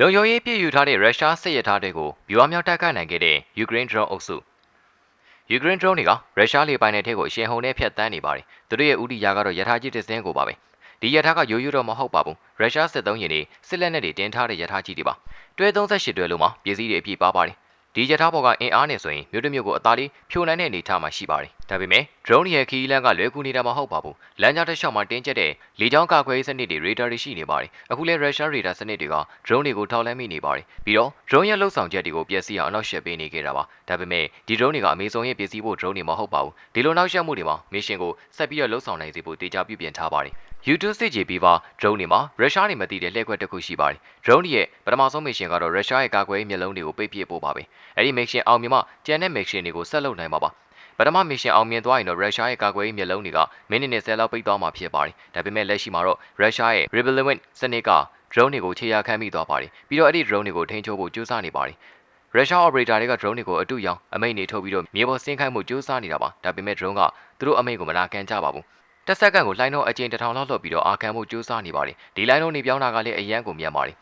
လုံယုံရေးပြည့်ယူထားတဲ့ရုရှားစစ်ရထားတွေကိုဗျူဟာမြောက်တိုက်ခိုက်နိုင်ခဲ့တဲ့ယူကရိန်း drone အုပ်စုယူကရိန်း drone တွေကရုရှားလေပိုင်နယ်ထဲကိုအရှင်ဟုန်နဲ့ဖျက်တမ်းနေပါတယ်သူတို့ရဲ့ဥတီယာကတော့ရထားကြီးတစ်စင်းကိုပါပဲဒီရထားကရိုးရိုးတော့မဟုတ်ပါဘူးရုရှားစစ်သုံးရင်တွေစစ်လက်နက်တွေတင်ထားတဲ့ရထားကြီးတွေပါတွဲ38တွဲလုံးမှာပြည်စည်းတွေအပြည့်ပါပါတယ် ဒီရထားပေါ်ကအင်အားနဲ့ဆိုရင်မြို့တစ်မြို့ကိုအသားလေးဖြိုနိုင်တဲ့အနေအထားမှာရှိပါတယ်ဒါပေမဲ့ drone ရဲ့ခီးလန်းကလွယ်ကူနေတာမဟုတ်ပါဘူးလမ်းကြားတစ်လျှောက်မှာတင်းကျပ်တဲ့လေကြောင်းကာကွယ်ရေးစနစ်တွေ radar တွေရှိနေပါတယ်အခုလဲ Russia radar စနစ်တွေက drone တွေကိုထောက်လှမ်းမိနေပါတယ်ပြီးတော့ drone ရဲ့လှုပ်ဆောင်ချက်တွေကိုပျက်စီးအောင်အနောက်ရှက်ပေးနေကြတာပါဒါပေမဲ့ဒီ drone တွေကအမေဇုံရဲ့ပစ္စည်းဖို့ drone တွေမဟုတ်ပါဘူးဒီလိုနောက်ရှက်မှုတွေမှာ mission ကိုဆက်ပြီးတော့လှုပ်ဆောင်နိုင်စေဖို့တေချာပြုပြင်ထားပါတယ် YouTube စစ်ကြေပြီးပါ drone တွေမှာရုရှားတွေမသိတဲ့လှည့်ကွက်တစ်ခုရှိပါတယ် drone တွေရဲ့ပထမဆုံး mission ကတော့ရုရှားရဲ့ကာကွယ်ရေးမျက်လုံးတွေကိုပိတ်ပစ်ဖို့ပါပဲအဲ့ဒီ mission အောင်မြင်မှကျန်တဲ့ mission တွေကိုဆက်လုပ်နိုင်မှာပါပထမ mission အောင်မြင်သွားရင်တော့ရုရှားရဲ့ကာကွယ်ရေးမျက်လုံးတွေကမိနစ်နဲ့10လောက်ပိတ်သွားမှာဖြစ်ပါတယ်ဒါပေမဲ့လက်ရှိမှာတော့ရုရှားရဲ့ Rebellion စနစ်က drone တွေကိုခြေရာခံမိသွားပါတယ်ပြီးတော့အဲ့ဒီ drone တွေကိုထိန်းချုပ်ဖို့ကြိုးစားနေပါတယ်ရုရှား operator တွေက drone တွေကိုအတူရောင်အမိန့်တွေထုတ်ပြီးတော့မြေပေါ်ဆင်းခိုင်းမှုကြိုးစားနေတာပါဒါပေမဲ့ drone ကသူတို့အမိန့်ကိုမနာခံကြပါဘူးတက်ဆက်ကန်ကိုလိုင်းတော့အကျဉ်တစ်ထောင်လောက်လွှတ်ပြီးတော့အာခံမှုကြိုးစားနေပါတယ်ဒီလိုင်းတော့နေပြောင်းတာကလည်းအရန်ကိုမြန်ပါတယ်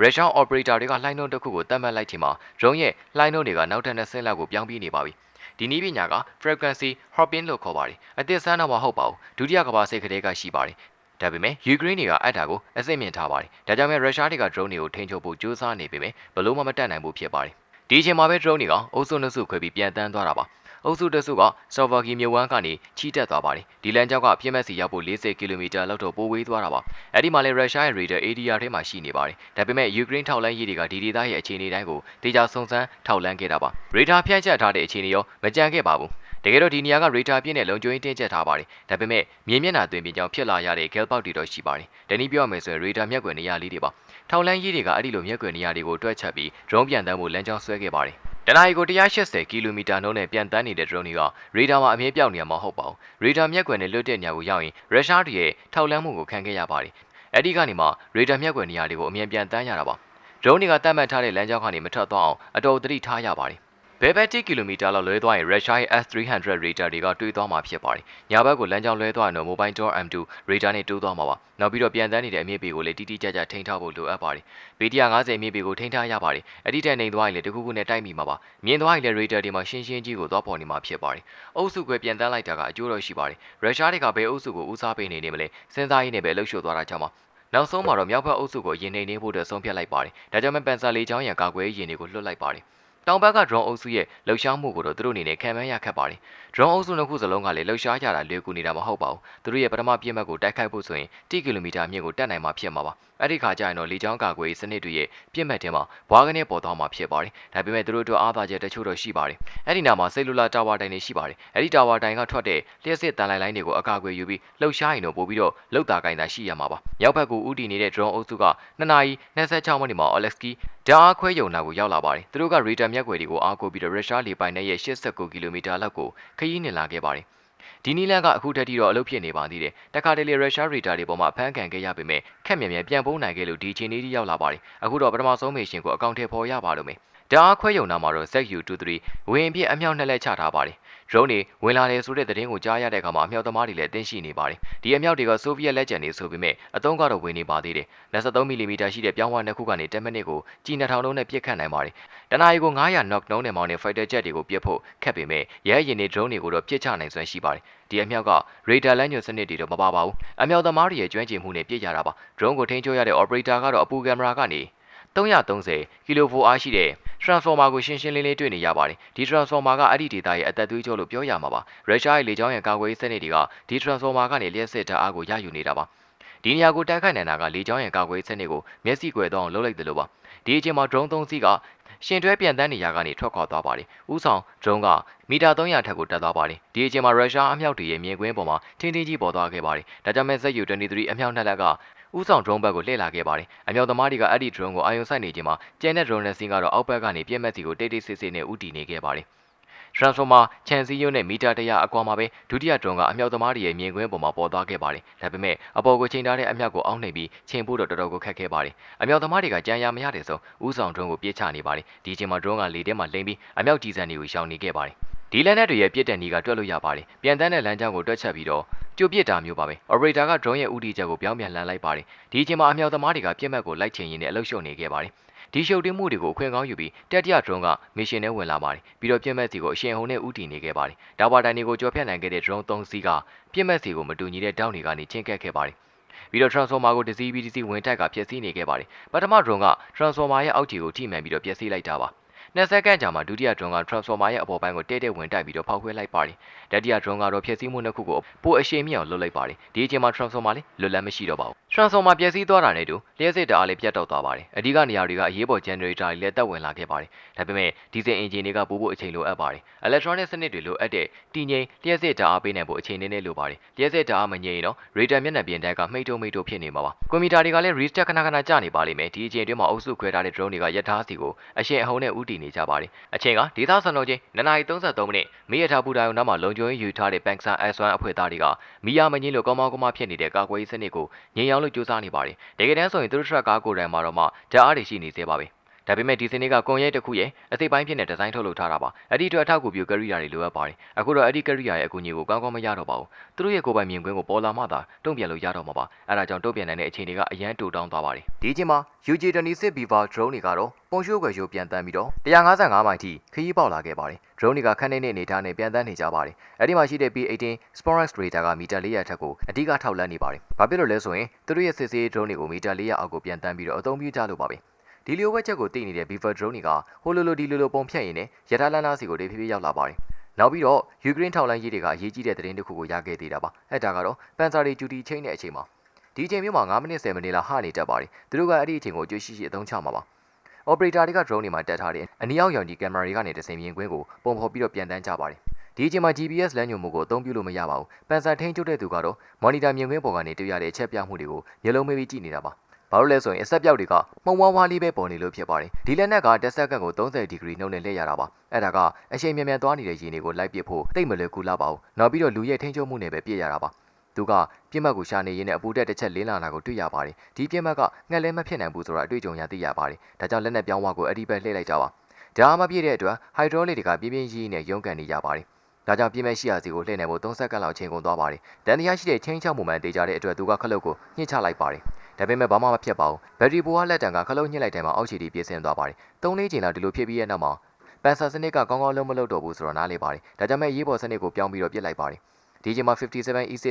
ရုရှား operator တွေကလိုင်းနှုန်းတစ်ခုကိုတတ်မှတ်လိုက်ချိန်မှာ drone ရဲ့လိုင်းနှုန်းတွေကနောက်ထပ်နှစ်ဆင့်လောက်ကိုပြောင်းပြီးနေပါပြီဒီနည်းပညာက frequency hopping လို့ခေါ်ပါတယ်အသစ်ဆန်းတော့မဟုတ်ပါဘူးဒုတိယကမ္ဘာစစ်ကလေးကရှိပါတယ်ဒါပေမဲ့ယူကရိန်းတွေကအဲ့ဒါကိုအစိတ်မြင့်ထားပါတယ်ဒါကြောင့်မဲ့ရုရှားတွေက drone တွေကိုထိန်းချုပ်ဖို့ကြိုးစားနေပေမဲ့ဘလို့မှမတတ်နိုင်ဘူးဖြစ်ပါတယ်ဒီအချိန်မှာပဲ drone တွေကအုပ်စုနှုတ်စုခွဲပြီးပြန်တန်းသွားတာပါ အုပ်စုတစုကဆော်ဗာဂီမြို့ဝမ်းကနေချီတက်သွားပါတယ်ဒီလမ်းကြောင်းကပြင်းမဲ့စီရောက်ဖို့40ကီလိုမီတာလောက်တော့ပိုဝေးသွားတာပါအဲ့ဒီမှာလေရုရှားရဲ့ radar area ထဲမှာရှိနေပါတယ်ဒါပေမဲ့ယူကရိန်းထောက်လန်းရေးတွေကဒီဒေသရဲ့အခြေအနေတိုင်းကိုတေချာစုံစမ်းထောက်လန်းခဲ့တာပါ radar ဖြန့်ကျက်ထားတဲ့အခြေအနေရောမကြမ်းခဲ့ပါဘူးတကယ်တော့ဒီနေရာက radar ပြည့်နဲ့လုံခြုံရေးတင်းကျပ်ထားပါတယ်ဒါပေမဲ့မြေမျက်နှာသွင်းပြီးကြောင်းဖြစ်လာရတဲ့ gal box တွေတော့ရှိပါတယ်တနည်းပြောရမယ်ဆိုရင် radar မျက်ကွယ်နေရာလေးတွေပါထောက်လန်းရေးတွေကအဲ့ဒီလိုမျက်ကွယ်နေရာတွေကိုတွက်ချက်ပြီး drone ပြန်တန်းဖို့လမ်းကြောင်းဆွဲခဲ့ပါတယ် တနအီကို180ကီလိုမီတာနှုန်းနဲ့ပြန်တန်းနေတဲ့ drone တွေကရေဒါမှာအမြဲပြောက်နေမှာမဟုတ်ပါဘူး။ရေဒါမျက်ကွယ်နဲ့လွတ်တဲ့နေရာကိုရောက်ရင်ရုရှားတွေရဲ့ထောက်လန်းမှုကိုခံခဲ့ရပါတယ်။အဲဒီကနေမှရေဒါမျက်ကွယ်နေရာတွေကိုအမြဲပြန်တန်းရတာပါ။ drone တွေကတတ်မှတ်ထားတဲ့လမ်းကြောင်းကနေမထွက်သွားအောင်အတော်သတိထားရပါတယ်။ ဘဲဘက်1ကီလိုမီတာလောက်လွဲသွားရင်ရုရှားရဲ့ S300 radar တွေကတွေးသွားမှာဖြစ်ပါတယ်။ညာဘက်ကိုလမ်းကြောင်းလွဲသွားရင်တော့ Mobile Door M2 radar နဲ့တိုးသွားမှာပါ။နောက်ပြီးတော့ပြန်တန်းနေတဲ့အမြင့်ပေကိုလည်းတိတိကျကျထိန်းထားဖို့လိုအပ်ပါတယ်။ B150 အမြင့်ပေကိုထိန်းထားရပါတယ်။အဲ့ဒီတန်နေသွားရင်လည်းတခုခုနဲ့တိုက်မိမှာပါ။မြင်သွားရင်လည်း radar တွေမှာရှင်းရှင်းကြီးကိုသွားပေါ်နေမှာဖြစ်ပါတယ်။အုပ်စုကွဲပြန်တန်းလိုက်တာကအကျိုးတော့ရှိပါတယ်။ရုရှားတွေကဘယ်အုပ်စုကိုဦးစားပေးနေနေမလဲစဉ်းစားရင်းနဲ့ပဲလှုပ်ရှုပ်သွားတာကြောင့်ပါ။နောက်ဆုံးမှာတော့မြောက်ဘက်အုပ်စုကိုရင်နေနေဖို့အတွက်ဆုံးဖြတ်လိုက်ပါတယ်။ဒါကြောင့်မပန်ဆာလေးချောင်းရံကာကွယ်ရေးရင်တွေကိုလွှတ်လိုက်ပါတယ်။ တောင်ဘက်က drone အုပ်စုရဲ့လှုပ်ရှားမှုကိုတော့သူတို့အနေနဲ့ခံမှန်းရခက်ပါတယ်။ drone အုပ်စုနှစ်ခုစလုံးကလည်းလှုပ်ရှားကြတာလွယ်ကူနေတာမဟုတ်ပါဘူး။သူတို့ရဲ့ပထမပြင်းဘက်ကိုတိုက်ခိုက်ဖို့ဆိုရင်10ကီလိုမီတာမြင့်ကိုတက်နိုင်မှာဖြစ်မှာပါ။အဲ့ဒီခါကျရင်တော့လေကြောင်းကာကွယ်ရေးစနစ်တွေရဲ့ပြင်းဘက်ထဲမှာဘွားကနေပေါ်သွားမှာဖြစ်ပါတယ်။ဒါပေမဲ့သူတို့တို့အားသာချက်တချို့တော့ရှိပါတယ်။အဲ့ဒီနာမှာဆယ်လူလာတာဝါတိုင်တွေရှိပါတယ်။အဲ့ဒီတာဝါတိုင်ကထွက်တဲ့လျှက်စစ်တန်လိုင်းလိုင်းတွေကိုအကာအကွယ်ယူပြီးလှုပ်ရှားရင်တော့ပို့ပြီးတော့လှုပ်တာကိုင်းတာရှိရမှာပါ။မြောက်ဘက်ကိုဥတီနေတဲ့ drone အုပ်စုက2နာရီ26မိနစ်မှာ Alexki ဓာတ်အားခွဲယုံနာကိုရောက်လာပါတယ်။သူတို့က radar မျက်ကွယ်တွေကိုအားကိုးပြီးတော့ရုရှားလေပိုင်နယ်ရဲ့89ကီလိုမီတာလောက်ကိုခရီးနှင်လာခဲ့ပါတယ်။ဒီနီလန်ကအခုထက်ထိတော့အလုပ်ဖြစ်နေပါသေးတယ်။တခါတလေရုရှားရေဒါတွေပေါ်မှာဖမ်းခံခဲ့ရပေမဲ့ခက်မြန်မြန်ပြန်ပုံးနိုင်ခဲ့လို့ဒီချိန်လေးထိရောက်လာပါတယ်။အခုတော့ပထမဆုံးမေရှင်ကိုအကောင့်ထဲပေါ်ရပါလို့မယ်။ဓာတ်အားခွဲယုံနာမှာတော့ ZU23 ဝင်ပြည့်အမြောက်နှစ်လက်ချထားပါတယ်။ drone တွေဝင်လာတယ်ဆိုတဲ့သတင်းကိုကြားရတဲ့အခါမှာအမြောက်သမားတွေလည်းအသိရှိနေပါတယ်။ဒီအမြောက်တွေကဆိုဗီယက်လက်ကျန်တွေဆိုပေမဲ့အသုံးကတော့ဝင်နေပါသေးတယ်။23မီလီမီတာရှိတဲ့ပြောင်းဝနှစ်ခုကနေ10မိနစ်ကိုကြည်2000လုံးနဲ့ပြစ်ခတ်နိုင်ပါတယ်။တနာရီကို900 knock နှုန်းနဲ့မောင်းတဲ့ fighter jet တွေကိုပြစ်ဖို့ခက်ပေမဲ့ရဲရင်တွေ drone တွေကိုတော့ပြစ်ချနိုင်စွမ်းရှိပါတယ်။ဒီအမြောက်က radar လမ်းညွှန်စနစ်တွေတော့မပါပါဘူး။အမြောက်သမားတွေရဲ့ကျွမ်းကျင်မှုနဲ့ပြစ်ရတာပါ။ drone ကိုထိန်းချုပ်ရတဲ့ operator ကတော့အပူကင်မရာကနေ330ကီလိုဗို့အားရှိတဲ့ transformer ကိုရှင်းရှင်းလင်းလင်းတွေ့နေရပါတယ်ဒီ transformer ကအဲ့ဒီဒေတာရဲ့အသက်သွေးကြောလို့ပြောရမှာပါရုရှားရဲ့လေကြောင်းရန်ကာကွယ်ရေးစနစ်တွေကဒီ transformer ကနေလျှက်စစ်ဓာတ်အားကိုရယူနေတာပါဒီနေရာကိုတိုက်ခိုက်နိုင်တာကလေကြောင်းရန်ကာကွယ်ရေးစနစ်ကိုမျက်စိကွယ်သွားအောင်လုပ်လိုက်တယ်လို့ပါဒီအချိန်မှာ drone 3စီးကရှင်တွဲပြန်တန်းနေရာကနေထွက်ခွာသွားပါတယ်။ဦးဆောင် drone ကမီတာ300ထက်ကိုတက်သွားပါတယ်။ဒီအချိန်မှာရုရှားအမြောက်တွေရဲ့မြင်ကွင်းပေါ်မှာထင်းထင်းကြီးပေါ်သွားခဲ့ပါတယ်။ဒါကြောင့်မဲ့ ZU-23 အမြောက်နှစ်လက်က ဦးဆောင် drone ဘက်ကိုလှည့်လာခဲ့ပါတယ်။အမြောက်သမားတွေကအဲ့ဒီ drone ကိုအာရုံစိုက်နေခြင်းမှာကျန်တဲ့ drone နဲ့စင်းကတော့အောက်ဘက်ကနေပြက်မဲ့စီကိုတိတ်တိတ်ဆိတ်ဆိတ်နဲ့ဥတီနေခဲ့ပါတယ်။ transformer ခြံစည်းရုံးနဲ့မီတာတရာအကွာမှာပဲဒုတိယ drone ကအမြောက်သမားတွေရဲ့မြင်ကွင်းပေါ်မှာပေါ်သွားခဲ့ပါတယ်။ဒါပေမဲ့အပေါ်ကိုချိန်ထားတဲ့အမြောက်ကိုအောင်းနှိပ်ပြီးချိန်ဖို့တော့တော်တော်ကိုခက်ခဲပါတယ်။အမြောက်သမားတွေကကြံရမရတဲ့ဆုံးဦးဆောင် drone ကိုပြေးချနေပါတယ်။ဒီအချိန်မှာ drone ကလေထဲမှာလိမ့်ပြီးအမြောက်ကြီးစံတွေကိုရှောင်နေခဲ့ပါတယ်။ဒီလန်နဲ့တွေရဲ့ပြစ်တဲ့နီးကတွက်လို့ရပါတယ်။ပြန်တန်းတဲ့လမ်းကြောင်းကိုတွက်ချက်ပြီးတော့ ကြိုပစ်တာမျိုးပါပဲ operator က drone ရဲ့ဥတီချက်ကိုပြောင်းပြန်လှန်လိုက်ပါတယ်ဒီအချိန်မှာအမြောက်သမားတွေကပြစ်မှတ်ကိုလိုက်ချင်ရင်းနဲ့အလုရှုံနေခဲ့ပါတယ်ဒီရှုပ်တင်းမှုတွေကိုအခွင့်ကောင်းယူပြီးတတိယ drone ကမစ်ရှင်နဲ့ဝင်လာပါတယ်ပြီးတော့ပြစ်မှတ်စီကိုအရှင်ဟုန်နဲ့ဥတီနေခဲ့ပါတယ်ဒါပါတိုင်တွေကိုကြော်ဖြတ်နိုင်ခဲ့တဲ့ drone 3စီးကပြစ်မှတ်စီကိုမတူညီတဲ့တောင်းတွေကနေချင်းကပ်ခဲ့ပါတယ်ပြီးတော့ transformer ကိုတစီးပြီးတစီးဝင်တိုက်ကဖျက်ဆီးနေခဲ့ပါတယ်ပထမ drone က transformer ရဲ့အောက်ခြေကိုထိမှန်ပြီးတော့ပျက်စီးလိုက်တာပါ နှစ်စက္ကန့်ကြာမှဒုတိယ drone က transformer ရဲ့အပေါ်ပိုင်းကိုတဲ့တဲ့ဝင်တိုက်ပြီးတော့ဖောက်ခွဲလိုက်ပါတယ်။တတိယ drone ကတော့ဖျက်ဆီးမှုနှစ်ခုကိုပိုအရှိန်မြင့်အောင်လုပ်လိုက်ပါတယ်။ဒီအချိန်မှာ transformer လေးလွတ်လပ်မရှိတော့ပါဘူး။ transformer ပျက်စီးသွားတာနဲ့တူလျှက်စစ်တအားလေးပြတ်တောက်သွားပါတယ်။အဓိကနေရာတွေကအရေးပေါ် generator တွေလည်းတက်ဝင်လာခဲ့ပါတယ်။ဒါပေမဲ့ diesel engine တွေကပို့ဖို့အချိန်လိုအပ်ပါတယ်။ electronic စနစ်တွေလိုအပ်တဲ့တည်ငြိမ်လျှက်စစ်တအားပေးနိုင်ဖို့အချိန်နည်းနည်းလိုပါတယ်။လျှက်စစ်တအားမငြိမ်ရင်တော့ radar မျက်နှာပြင်တက်ကမိတ်တုံမိတ်တုံဖြစ်နေမှာပါ။ကွန်ပျူတာတွေကလည်း restart ခဏခဏကြာနေပါလိမ့်မယ်။ဒီအချိန်အတွင်းမှာအုပ်စုခွဲထားတဲ့ drone တွေကရထားစီကိုအရှင်အဟုန်နဲ့ဥတီနေကြပါတယ်။အချိန်ကဒေသစံတော်ချိန်9:33မိနစ်မိရထားပူတာယုံနားမှာလုံခြုံရေးယူထားတဲ့ Bank San S1 အဖွဲ့သားတွေကမီယာမငင်းလို့ကောင်းမောင်းကောင်းမဖြစ်နေတဲ့ကာကွယ်ရေးစနစ်ကိုငြိမ်အောင်လို့ကြိုးစားနေပါတယ်။တကယ်တမ်းဆိုရင်သူတို့ထရက်ကားကိုယ်တိုင်မှာတော့မှဓာတ်အားတွေရှိနေသေးပါပဲ။ ဒါပေမဲ့ဒီစနစ်ကကွန်ရက်တစ်ခုရဲ့အစိပ်ပိုင်းဖြစ်တဲ့ဒီဇိုင်းထုတ်လုပ်ထားတာပါ။အဲ့ဒီအတွက်အထောက်အကူပြုကရိယာတွေလိုအပ်ပါတယ်။အခုတော့အဲ့ဒီကရိယာရဲ့အကူအညီကိုကောင်းကောင်းမရတော့ပါဘူး။သူတို့ရဲ့ကိုယ်ပိုင်မြင်ကွင်းကိုပေါ်လာမှသာတုံ့ပြန်လို့ရတော့မှာပါ။အဲ့ဒါကြောင့်တုံ့ပြန်နိုင်တဲ့အခြေအနေကအရန်တူတောင်းသွားပါတယ်။ဒီအချိန်မှာ UJ26 Beaver drone တွေကတော့ပုံရှိုးကွယ်ရှိုးပြန်တန်းပြီးတော့155မိုင်ထိခရီးပေါက်လာခဲ့ပါတယ်။ drone တွေကခန်းနေတဲ့အနေထားနဲ့ပြန်တန်းနေကြပါတယ်။အဲ့ဒီမှာရှိတဲ့ P18 Sporex radar ကမီတာ400ထက်ကိုအဓိကထောက်လန်းနေပါတယ်။ဘာဖြစ်လို့လဲဆိုရင်သူတို့ရဲ့စစ်ဆေး drone တွေကိုမီတာ400အောက်ကိုပြန်တန်းပြီးတော့အသုံးပြုကြလို့ပါပဲ။ ဒီလျိုဝက်ချက်ကိုသိနေတဲ့ Beaver drone တွေကဟိုလိုလိုဒီလိုလိုပုံဖြတ်ရင်းနဲ့ရထားလန်းသားစီကိုတဖြည်းဖြည်းရောက်လာပါတယ်။နောက်ပြီးတော့ယူကရိန်းထောက်လန်းရေးတွေကအရေးကြီးတဲ့သတင်းတစ်ခုကိုရခဲ့သေးတာပါ။အဲ့ဒါကတော့ပန်ဆာတွေဂျူတီချိန်တဲ့အချိန်မှာဒီအချိန်မျိုးမှာ9မိနစ်10မိနစ်လောက်ဟနေတတ်ပါတယ်။သူတို့ကအဲ့ဒီအချိန်ကိုကြွရှိရှိအသုံးချမှာပါ။ operator တွေက drone တွေမှာတက်ထားတဲ့အနီအောက်ရောင်ကြီးကင်မရာတွေကနေတဆင်မြင်ကွင်းကိုပုံဖော်ပြီးတော့ပြန်တန်းကြပါတယ်။ဒီအချိန်မှာ GPS လမ်းညွှန်မှုကိုအသုံးပြုလို့မရပါဘူး။ပန်ဆာထိန်းချုပ်တဲ့သူကတော့ monitor မြင်ကွင်းပေါ်ကနေတွေ့ရတဲ့အချက်ပြမှုတွေကိုမျိုးလုံးမေးပြီးကြည့်နေတာပါ။ ဘာလို့လဲဆိုရင်အဆက်ပြောက်တွေကမှုံဝါးဝါးလေးပဲပေါ်နေလို့ဖြစ်ပါတယ်ဒီလက်နက်ကတက်ဆက်ကန့်ကို30ဒီဂရီနှုန်းနဲ့လက်ရတာပါအဲ့ဒါကအချိန်မြန်မြန်သွားနေတဲ့ရေတွေကိုလိုက်ပစ်ဖို့တိတ်မလွယ်ကူလာပါဘူးနောက်ပြီးတော့လူရဲ့ထိန်းချုပ်မှုနဲ့ပဲပြည့်ရတာပါသူကပြစ်မှတ်ကိုရှာနေရင်းနဲ့အပူတက်တစ်ချက်လင်းလာတာကိုတွေ့ရပါတယ်ဒီပြစ်မှတ်ကငှက်လဲမဖြစ်နိုင်ဘူးဆိုတာအတွေ့အကြုံရသိရပါတယ်ဒါကြောင့်လက်နက်ပြောင်းဝကိုအဲ့ဒီဘက်လှည့်လိုက်ကြပါဒါမှမပြည့်တဲ့အတွက်ဟိုက်ဒရိုလစ်တွေကပြင်းပြင်းကြီးနဲ့ရုန်းကန်နေကြပါတယ်ဒါကြောင့်ပြင်းမဲ့ရှိရာစီကိုလှည့်နိုင်ဖို့3စက္ကန့်လောက်ချိန်ကုန်သွားပါတယ်။တန်တရားရှိတဲ့ချင်းချောက်မှုမှန်တေးကြတဲ့အတွက်သူကခလုတ်ကိုညှစ်ချလိုက်ပါတယ်။ ဒါပေမဲ့ဘာမှမဖြစ်ပါဘူး။ဘက်ထရီပိုကလက်တံကခလုတ်ညှစ်လိုက်တယ်မှာအောက်ခြေတီပြေးဆင်းသွားပါတယ်။၃လေးချိန်လောက်ဒီလိုဖြစ်ပြီးရဲ့နောက်မှာပန်ဆာစနစ်ကကောင်းကောင်းလုံးမလုပ်တော့ဘူးဆိုတော့နားလေပါတယ်။ဒါကြောင့်မဲ့ရေးပေါ်စနစ်ကိုပြောင်းပြီးတော့ပြစ်လိုက်ပါတယ်။ဒီချိန်မှာ57 E6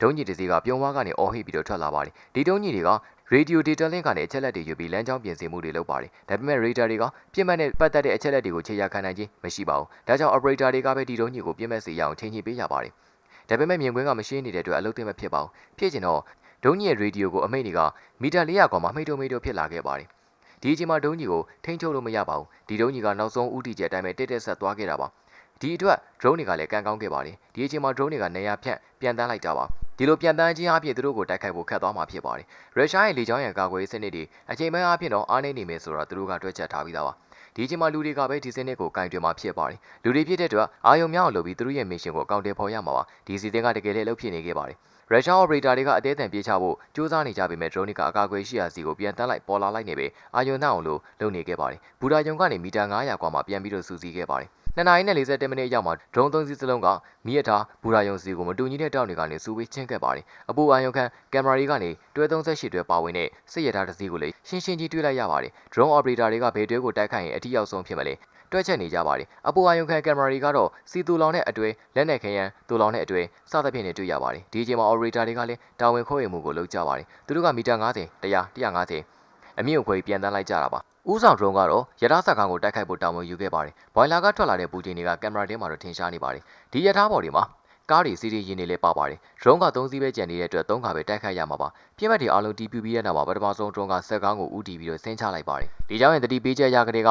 ဒုံးကြီးတစ်စီးကပြုံးဝါးကနေအော်ဟိပြီးတော့ထွက်လာပါတယ်။ဒီဒုံးကြီးတွေက radio data link ကနေအချက်လက်တွေယူပြီးလမ်းကြောင်းပြင်ဆင်မှုတွေလုပ်ပါတယ်။ဒါပေမဲ့ radar တွေကပြစ်မှတ်နဲ့ပတ်သက်တဲ့အချက်လက်တွေကိုခြေရာခံနိုင်ခြင်းမရှိပါဘူး။ဒါကြောင့် operator တွေကပဲဒီဒုံးကြီးကိုပြစ်မှတ်စီရအောင်ချိန်ညှိပေးရပါတယ်။ဒါပေမဲ့မြင်ကွင်းကမရှင်းနေတဲ့အတွက်အလုပ်သိမဖြစ်ပါဘူး။ဖြစ်ချင်တော့ ဒုံးကြီးရဲ့ radio ကိုအမိတ်တွေကမီတာ400ကွာမှမှိတ်တုံမိတ်တုံဖြစ်လာခဲ့ပါတယ်။ဒီအချိန်မှာဒုံးကြီးကိုထိန်းချုပ်လို့မရပါဘူး။ဒီဒုံးကြီးကနောက်ဆုံးဥတီကျအတိုင်းပဲတက်တက်ဆက်သွားခဲ့တာပါ။ဒီအတွက် drone တွေကလည်းကန်ကောင်းခဲ့ပါတယ်။ဒီအချိန်မှာ drone တွေကနေရာဖြန့်ပြန်တန်းလိုက်ကြပါ။ဒီလိုပြန်တန်းခြင်းအပြင်သူတို့ကိုတိုက်ခိုက်ဖို့ခတ်သွားမှာဖြစ်ပါတယ်။ရုရှားရဲ့လေကြောင်းရန်ကာကွယ်ရေးစနစ်တွေအချိန်ပိုင်းအပြင်တော့အားနည်းနေမယ်ဆိုတော့သူတို့ကတွက်ချက်ထားပြီးသားပါ။ဒီအချိန်မှာလူတွေကပဲဒီစနစ်ကိုကင်တွယ်မှာဖြစ်ပါတယ်။လူတွေဖြစ်တဲ့အတွက်အာယုံများအောင်လုပ်ပြီးသူတို့ရဲ့မစ်ရှင်ကိုအကောင့်တွေဖော်ရမှာပါ။ဒီစီစဉ်ကတကယ်လည်းအလုပ်ဖြစ်နေခဲ့ပါတယ်။ ရုရှား operator တွေကအသေးအံပြေးချဖို့စူးစမ်းနေကြပေမဲ့ drone ကအကာအကွယ်ရှိရာစီကိုပြန်တန်းလိုက်ပေါ်လာလိုက်နေပဲအာယုံနှောက်အောင်လို့လုပ်နေခဲ့ပါတယ်။ဘူဒါယုံကနေမီတာ900ကွာမှပြန်ပြီးတော့စူးစီးခဲ့ပါတယ်။2နာရီနဲ့40မိနစ်ရောက်မှာ drone 3စီးစလုံးကမိရထားဘူရာယုံစီကိုမတူညီတဲ့တောက်တွေကနေစူဝေးချင်းခဲ့ပါတယ်။အပူအာယုံခံကင်မရာတွေကနေတွဲ38တွဲပါဝင်တဲ့စစ်ရထားတစ်စီးကိုလည်းရှင်းရှင်းကြီးတွေ့လိုက်ရပါတယ်။ drone operator တွေကဘယ်တွဲကိုတိုက်ခိုက်ရင်အထီးရောက်ဆုံးဖြစ်မလဲ။ တွဲချက်နေကြပါတယ်။အပူအာယုံခံကင်မရာတွေကတော့စီတူလောင်နဲ့အတွဲလက်နက်ခရန်တူလောင်နဲ့အတွဲစသဖြင့်နေတွေ့ရပါတယ်။ဒီအချိန်မှာ operator တွေကလည်းတာဝန်ခိုးရမှုကိုလုပ်ကြပါတယ်။သူတို့ကမီတာ90 100 150အမြင့်ခွေပြန်တန်းလိုက်ကြတာပါဦးဆောင် drone ကတော့ရထားစကားကိုတိုက်ခိုက်ဖို့တာဝန်ယူခဲ့ပါတယ်။ဘွိုင်လာကထွက်လာတဲ့ပူတင်တွေကကင်မရာထဲမှာတော့ထင်ရှားနေပါတယ်။ဒီရထားပေါ်တွေမှာကားတွေစီးရီးရင်းနေလဲပါပါတယ်။ drone က3စီးပဲကျန်နေတဲ့အတွက်3ခါပဲတိုက်ခိုက်ရမှာပါ။ပြစ်မှတ်တွေအားလုံးတီးပြပြီးတဲ့နောက်မှာပထမဆုံး drone ကစက်ကားကိုဦးတည်ပြီးတော့ဆင်းချလိုက်ပါတယ်။ဒီကြောင့်ရင်တတိပေးချက်ရကလေးက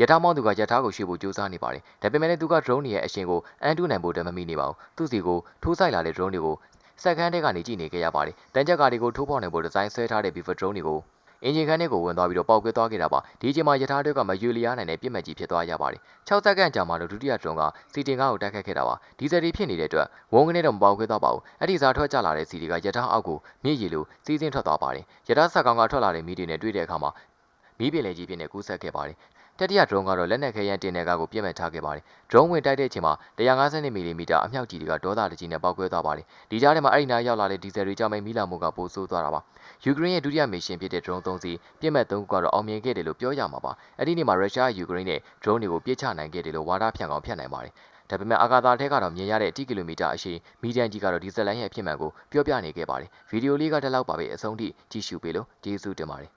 ရထားမောင်းသူကရထားကိုရွှေ့ဖို့ကြိုးစားနေပါတယ်။ဒါပေမဲ့လည်းသူက drone ရဲ့အရှင်ကိုအန်တူနိုင်ဖို့တမမိနေပါဘူး။သူ့စီကိုထိုးဆိုင်လာတဲ့ drone တွေကိုစက်ခန်းထဲကနေကြည့်နေခဲ့ရပါတယ်။တန်ချက်ကားတွေကိုထိုးပေါက်နိုင်ဖို့ဒီဇိုင်းဆွဲထားတဲ့ Beaver drone တွေကိုအင်ဂျင်ခန်းထဲကိုဝင်သွားပြီးတော့ပေါက်ကွဲသွားခဲ့တာပါဒီအချိန်မှာယထာတွေကမယူလီယာနိုင်တဲ့ပြစ်မှတ်ကြီးဖြစ်သွားရပါတယ်6စက္ကန့်ကြာမှတော့ဒုတိယဒရုန်းကစီတင်ကားကိုတိုက်ခတ်ခဲ့တာပါဒီဇယ်တွေဖြစ်နေတဲ့အတွက်ဝုန်းကနေတော့မပေါက်ကွဲသွားပါဘူးအဲ့ဒီစားထွက်ကြလာတဲ့စီတွေကယထာအောက်ကိုမြင့်ရည်လိုစီးစင်းထွက်သွားပါတယ်ယထာဆက်ကောင်ကထွက်လာတဲ့မီးတွေနဲ့တွေ့တဲ့အခါမှာမီးပင်လေကြီးဖြစ်နေကူးဆက်ခဲ့ပါတယ် တတိယ drone ကတော့လက်နက်ခဲယမ်းတင်တဲ့ကားကိုပြစ်မှတ်ထားခဲ့ပါတယ်။ drone ဝင်တိုက်တဲ့အချိန်မှာ150မီလီမီတာအမြောက်ကြီးတွေကဒေါသတကြီးနဲ့ပောက်ကွဲသွားပါတယ်။ဒီကြားထဲမှာအဲ့ဒီနားရောက်လာတဲ့ဒီဇယ်တွေကြောင့်ပဲမီးလောင်မှုကပိုဆိုးသွားတာပါ။ယူကရိန်းရဲ့ဒုတိယမစ်ရှင်ဖြစ်တဲ့ drone 3စီးပြစ်မှတ်3ခုကတော့အောင်မြင်ခဲ့တယ်လို့ပြောရမှာပါ။အဲ့ဒီနေ့မှာရုရှားကယူကရိန်းနဲ့ drone တွေကိုပြစ်ချနိုင်ခဲ့တယ်လို့ဝါဒဖြန့်ကောင်ဖြန့်နိုင်ပါတယ်။ဒါပေမဲ့အာဂါသာထဲကတော့မြင်ရတဲ့10ကီလိုမီတာအရှိမီဒီယန်ကြီးကတော့ဒီဇယ်လိုင်းရဲ့အဖြစ်မှန်ကိုပြောပြနေခဲ့ပါတယ်။ဗီဒီယိုလေးကတလောက်ပါပဲအဆုံးထိကြည့်ရှုပေးလို့ကျေးဇူးတင်ပါတယ်။